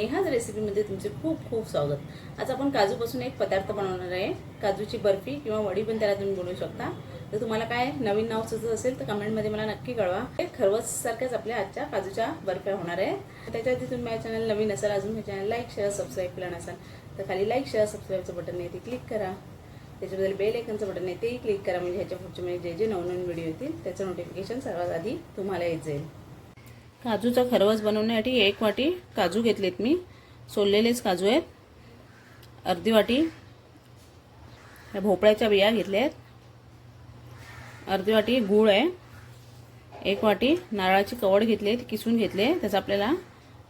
रेसिपीमध्ये तुमचे खूप खूप स्वागत. आज आपण काजूपासून एक पदार्थ बनवणार आहे. काजूची बर्फी किंवा वडी पण त्याला तुम्ही बोलू शकता. तर तुम्हाला काय नवीन नाव सुचत असेल तर कमेंटमध्ये मला नक्की कळवा. हे खरवससारख्याच आपल्या आजच्या काजूच्या बर्फ्या होणार आहे. त्याच्या आधी तुम्ही माझ्या चॅनल नवीन असाल अजून माझ्या चॅनल लाईक शेअर सबस्क्राईब केला नसाल तर खाली लाईक शेअर सबस्क्राईबचं बटन आहे ते क्लिक करा. त्याच्याबद्दल बेल आयकनचं बटन आहे तेही क्लिक करा. म्हणजे ह्याच्या पुढचे म्हणजे जे जे नवनवीन व्हिडिओ येतील त्याचं नोटिफिकेशन सर्वात आधी तुम्हाला येत जाईल. काजूचा खरवस बनवण्यासाठी एक वाटी काजू घेतलेत मी. सोललेलेच काजू आहेत. अर्धी वाटी ह्या भोपळ्याच्या बिया घेतल्या आहेत अर्धी वाटी गूळ आहे. एक वाटी नारळाची कवड घेतली आहे ती किसून घेतले त्याचं आपल्याला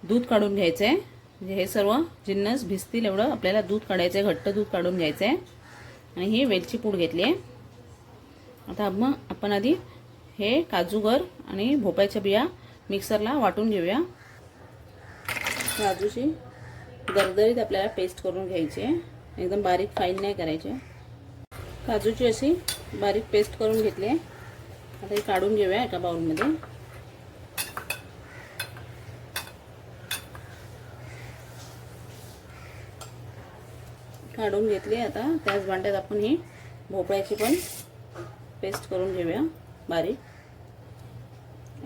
दूध काढून घ्यायचं आहे म्हणजे हे सर्व जिन्नस भिजतील एवढं आपल्याला दूध काढायचं आहे घट्ट दूध काढून घ्यायचं आहे आणि ही वेलची पूड घेतली आहे. आता मग आपण आधी हे काजूगर आणि भोपळ्याच्या बिया मिक्सरला वाटून घेऊया. काजूची दरदरीत आपल्याला पेस्ट करून घ्यायची आहे. एकदम बारीक फाईन नाही करायची. काजूची अशी बारीक पेस्ट करून घेतली आहे. आता ही काढून घेऊया एका बाउलमध्ये काढून घेतली आता. त्याच भांड्यात आपण ही भोपळ्याची पण पेस्ट करून घेऊया बारीक.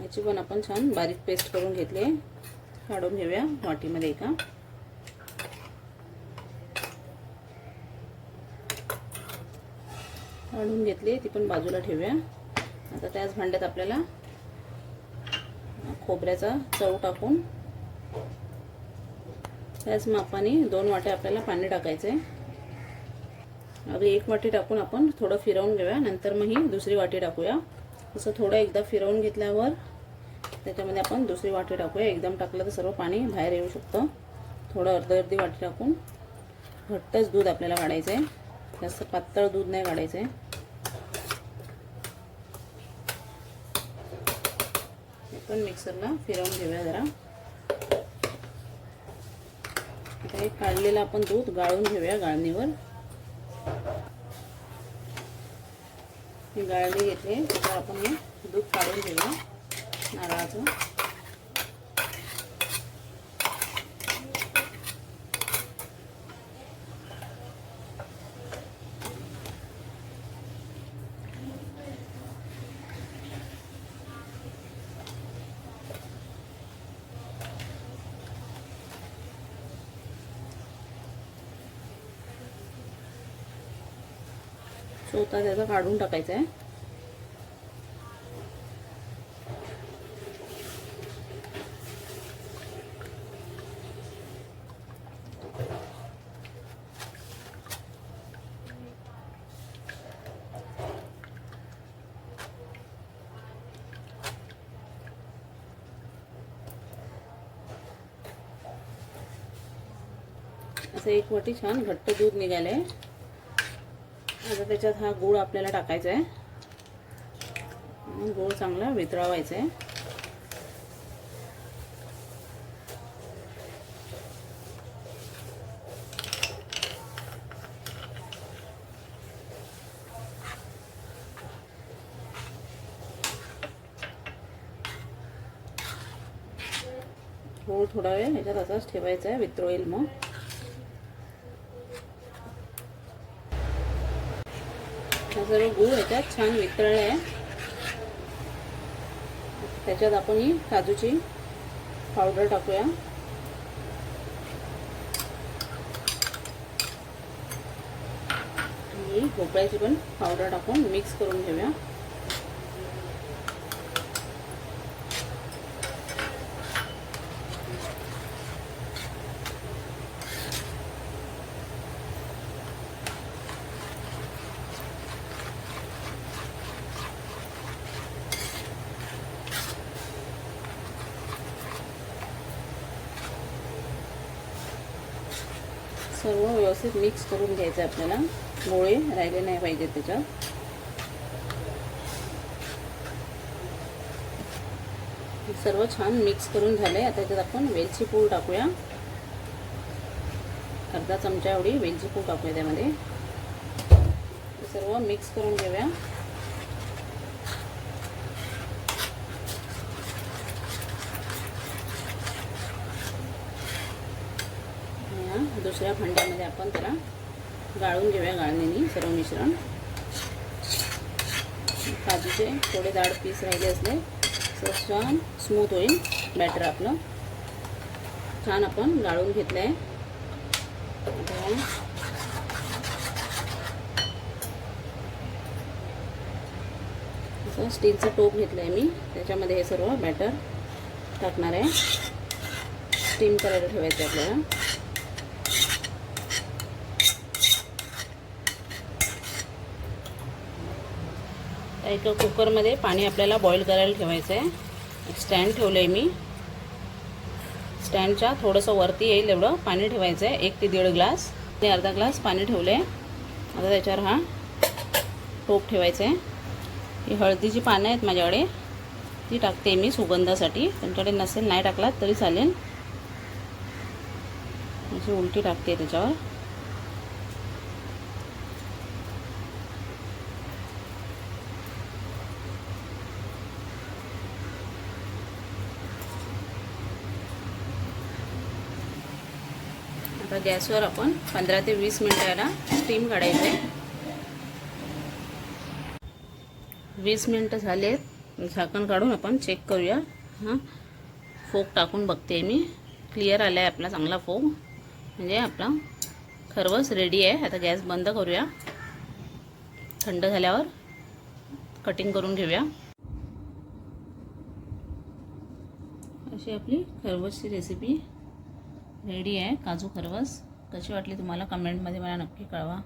याची पण आपण छान बारीक पेस्ट करून घेतली आहे. काढून घेऊया वाटीमध्ये एका. काढून घेतली ती पण बाजूला ठेवूया. आता त्याच भांड्यात आपल्याला खोबऱ्याचा चव टाकून त्याच मापाने दोन वाटे आपल्याला पाणी टाकायचं आहे अगदी एक वाटी टाकून आपण थोडं फिरवून घेऊया. नंतर मग ही दुसरी वाटी टाकूया. असं थोडं एकदा फिरवून घेतल्यावर त्याच्यामध्ये आपण दुसरी वाटी टाकूया. एकदम टाकलं तर सर्व पाणी बाहेर येऊ शकतं. थोडं अर्धी अर्धी वाटी टाकून घट्टच दूध आपल्याला काढायचं आहे जास्त पातळ दूध नाही काढायचं आहे पण मिक्सरला फिरवून घेऊया जरा. आता हे काढलेलं आपण दूध गाळून घेऊया गाळणीवर. ही गाळणी घेतली त्याच्यावर आपण दूध काढून घेऊया. नारळाचं. स्वतः त्याचा काढून टाकायचा आहे असं एक वाटी छान घट्ट दूध निघालं आहे आता त्याच्यात हा गूळ आपल्याला टाकायचा आहे गूळ चांगला वितळवायचा आहे गूळ थोडा वेळ ह्याच्यात असाच ठेवायचा आहे वितळेल मग. हा सर्व गूळ ह्याच्यात छान वितळला आहे. त्याच्यात आपण ही काजूची पावडर टाकूया. आणि भोपळ्याची पण पावडर टाकून मिक्स करून घेऊया. सर्व व्यवस्थित मिक्स करून घ्यायचं आहे आपल्याला. गोळे राहिले नाही पाहिजेत त्याच्यात. सर्व छान मिक्स करून झाले आता त्याच्यात आपण वेलची पूड टाकूया. अर्धा चमचा एवढी वेलची पूड टाकूया त्यामध्ये. सर्व मिक्स करून घेऊया. दुसऱ्या भांड्यामध्ये आपण त्याला गाळून घेऊया गाळणीने सर्व मिश्रण. काजूचे थोडे जाड पीस राहिले असले तर छान स्मूथ होईल बॅटर आपलं. छान आपण गाळून घेतलं आहे असं स्टीलचं टोप घेतलं आहे मी त्याच्यामध्ये हे सर्व बॅटर टाकणार आहे. स्टीम करायला ठेवायचं आहे आपल्याला. एका कुकरमध्ये पाणी आपल्याला बॉईल करायला ठेवायचं आहे स्टँड ठेवलं आहे मी स्टँडच्या थोडंसं वरती येईल एवढं पाणी ठेवायचं आहे एक ते दीड ग्लास. ते अर्धा ग्लास पाणी ठेवलं आहे आता त्याच्यावर हा टोप ठेवायचं आहे ही हळदीची पानं आहेत माझ्याकडे. ती टाकते मी सुगंधासाठी. तुमच्याकडे नसेल नाही टाकलात तरी चालेल. अशी उलटी टाकते त्याच्यावर. आता गॅसवर आपण पंधरा ते वीस मिनटाला स्टीम काढायचे. वीस मिनटं झाले झाकण काढून आपण चेक करूया. हां? फोक टाकून बघते मी. क्लिअर आला आहे आपला चांगला फोक. म्हणजे आपला खरवस रेडी आहे. आता गॅस बंद करूया. थंड झाल्यावर कटिंग करून घेऊया. अशी आपली खरवसची रेसिपी रेडी आहे. काजू खरवस. कशी वाटली तुम्हाला कमेंटमध्ये मला नक्की कळवा.